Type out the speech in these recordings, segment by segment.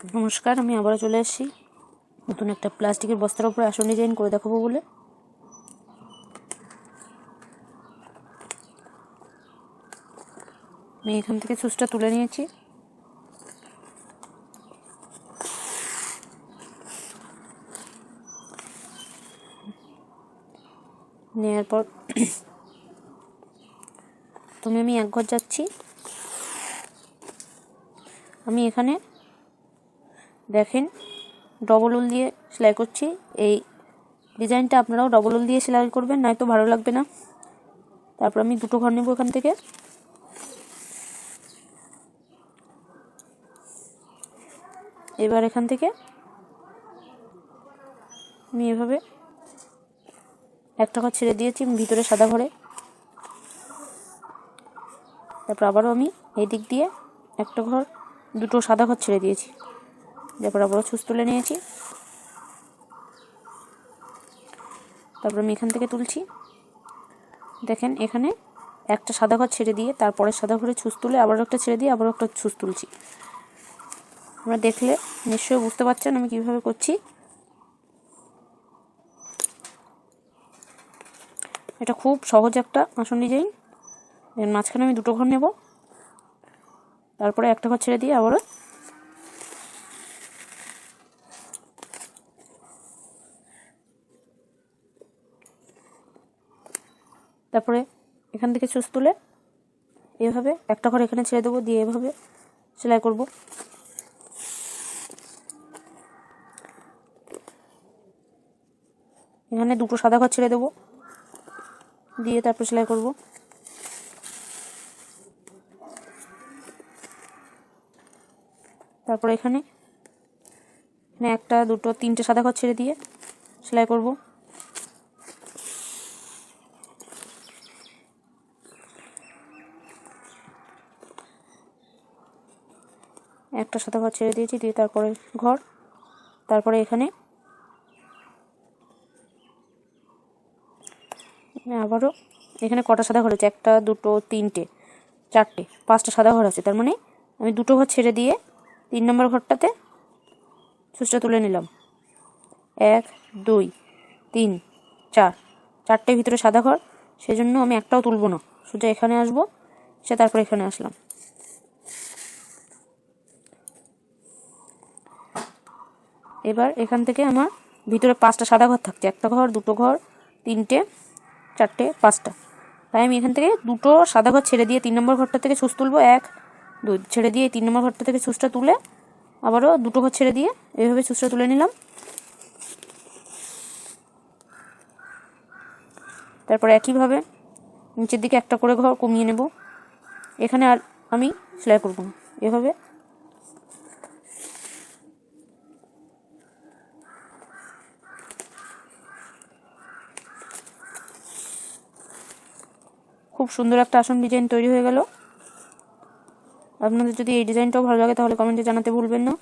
নমস্কার, আমি আবারও চলে এসেছি নতুন একটা প্লাস্টিকের বস্তার উপরে আসন ডিজাইন করে দেখাবো বলে। আমি এখান থেকে সুচটা তুলে নিয়েছি। নেওয়ার পর তুমি আমি এক ঘর যাচ্ছি। আমি এখানে দেখেন ডবল উল দিয়ে সেলাই করছি। এই ডিজাইনটা আপনারাও ডবল উল দিয়ে সেলাই করবেন, নয়তো ভালো লাগবে না। তারপর আমি দুটো ঘর নেব এখান থেকে। এবার এখান থেকে আমি এভাবে একটা ঘর ছেড়ে দিয়েছি ভিতরে সাদা ঘরে। তারপর আবারও আমি এই দিক দিয়ে একটা ঘর, দুটো সাদা ঘর ছেড়ে দিয়েছি। তারপর আবারও ছুঁচ তুলে নিয়েছি। তারপর আমি এখান থেকে তুলছি। দেখেন, এখানে একটা সাদা ঘর ছেড়ে দিয়ে তারপরে সাদা ঘরে ছুঁচ তুলে আবারও একটা ছেড়ে দিয়ে আবারও একটা ছুঁচ তুলছি। আমরা দেখলে নিশ্চয়ই বুঝতে পারছেন আমি কীভাবে করছি। এটা খুব সহজ একটা আসন ডিজাইন এর মাঝখানে আমি দুটো ঘর নেব। তারপরে একটা ঘর ছেড়ে দিয়ে আবারও তারপরে এখান থেকে চুষ তুলে এভাবে একটা ঘর এখানে ছেড়ে দেবো, দিয়ে এভাবে সেলাই করব। এখানে দুটো সাদা ঘর ছেড়ে দেবো, দিয়ে তারপর সেলাই করব। তারপর এখানে এখানে একটা, দুটো, তিনটে সাদা ঘর ছেড়ে দিয়ে সেলাই করব। একটা সাদা ঘর ছেড়ে দিয়েছি, দিয়ে তারপরে ঘর, তারপরে এখানে। আবারও, এখানে কটা সাদা ঘর আছে? একটা, দুটো, তিনটে, চারটে, পাঁচটা সাদা ঘর আছে। তার মানে আমি দুটো ঘর ছেড়ে দিয়ে তিন নম্বর ঘরটাতে সুচটা তুলে নিলাম। এক, দুই, তিন, চার। চারটে ভিতরে সাদা ঘর, সেজন্য আমি একটাও তুলব না। সোজা এখানে আসব, সে তারপর এখানে আসলাম। এবার এখান থেকে আমার ভিতরে পাঁচটা সাদা ঘর থাকছে। একটা ঘর, দুটো ঘর, তিনটে, চারটে, পাঁচটা। তাই আমি এখান থেকে দুটো সাদা ঘর ছেড়ে দিয়ে তিন নম্বর ঘরটা থেকে সুচ তুলবো, এক, দুই, ছেড়ে দিয়ে তিন নম্বর ঘরটা থেকে সুচটা তুলে আবারও দুটো ঘর ছেড়ে দিয়ে এইভাবে সুচটা তুলে নিলাম। তারপর একইভাবে নিচের দিকে একটা করে ঘর কমিয়ে নেব। এখানে আর আমি সেলাই করব এভাবে খুব সুন্দর একটা আসন ডিজাইন তৈরি হয়ে গেল। আপনাদের যদি এই ডিজাইনটাও ভালো লাগে তাহলে কমেন্টে জানাতে ভুলবেন না।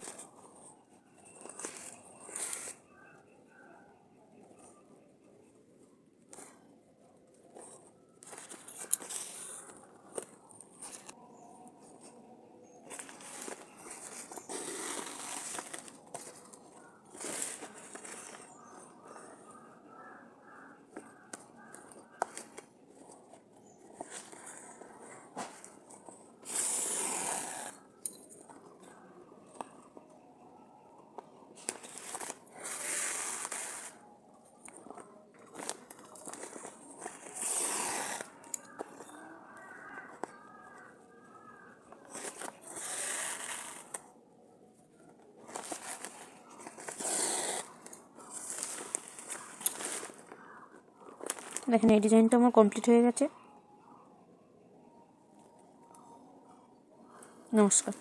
দেখেন এই ডিজাইনটা আমার কমপ্লিট হয়ে গেছে। নমস্কার।